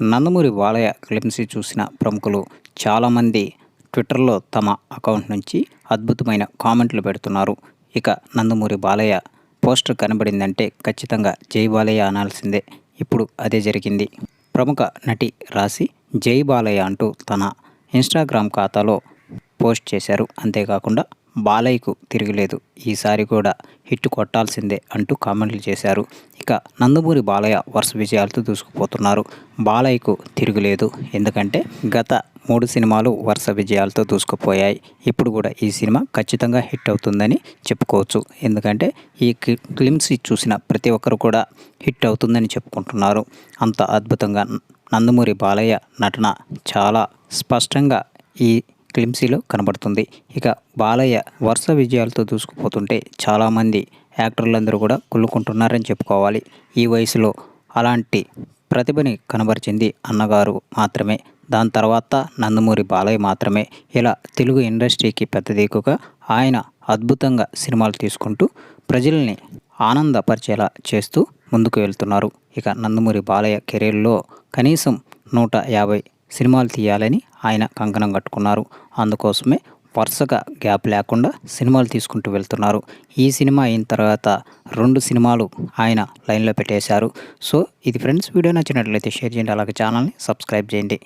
Nandamuri Balayya clips చూసిన ప్రముఖులు చాలామంది ట్విట్టర్లో తమ అకౌంట్ నుంచి అద్భుతమైన కామెంట్లు పెడుతున్నారు. ఇక నందమూరి బాలయ్య పోస్టర్ కనబడిందంటే ఖచ్చితంగా జై బాలయ్య అనాల్సిందే. ఇప్పుడు అదే జరిగింది. ప్రముఖ నటి రాసి జై బాలయ్య అంటూ తన ఇన్స్టాగ్రామ్ ఖాతాలో పోస్ట్ చేశారు. అంతేకాకుండా బాలయ్యకు తిరగలేదు. ఈసారి కూడా హిట్ కొట్టాల్సిందే అంటూ కామెంట్లు చేశారు. ఇక నందమూరి బాలయ్య వరుస విజయాలతో దూసుకుపోతున్నారు. బాలయ్యకు తిరుగులేదు. ఎందుకంటే గత మూడు సినిమాలు వరుస విజయాలతో దూసుకుపోయాయి. ఇప్పుడు కూడా ఈ సినిమా ఖచ్చితంగా హిట్ అవుతుందని చెప్పుకోవచ్చు. ఎందుకంటే ఈ క్లిమ్స్ చూసిన ప్రతి ఒక్కరు కూడా హిట్ అవుతుందని చెప్పుకుంటున్నారు. అంత అద్భుతంగా నందమూరి బాలయ్య నటన చాలా స్పష్టంగా ఈ క్లిమ్సీలో కనబడుతుంది. ఇక బాలయ్య వరుస విజయాలతో దూసుకుపోతుంటే చాలామంది యాక్టర్లందరూ కూడా కుళ్ళుకుంటున్నారని చెప్పుకోవాలి. ఈ వయసులో అలాంటి ప్రతిభని కనబరిచింది అన్నగారు మాత్రమే. దాని తర్వాత నందమూరి బాలయ్య మాత్రమే. ఇలా తెలుగు ఇండస్ట్రీకి పెద్ద దిక్కుగా ఆయన అద్భుతంగా సినిమాలు తీసుకుంటూ ప్రజల్ని ఆనందపరిచేలా చేస్తూ ముందుకు వెళ్తున్నారు. ఇక నందమూరి బాలయ్య కెరీర్లో కనీసం నూట యాభై సినిమాలు తీయాలని ఆయన కంకణం కట్టుకున్నారు. అందుకోసమే వరుసగా గ్యాప్ లేకుండా సినిమాలు తీసుకుంటూ వెళ్తున్నారు. ఈ సినిమా అయిన తర్వాత రెండు సినిమాలు ఆయన లైన్లో పెట్టేశారు. సో ఇది ఫ్రెండ్స్ వీడియో నచ్చినట్లయితే షేర్ చేయండి. అలాగే ఛానల్ని సబ్స్క్రైబ్ చేయండి.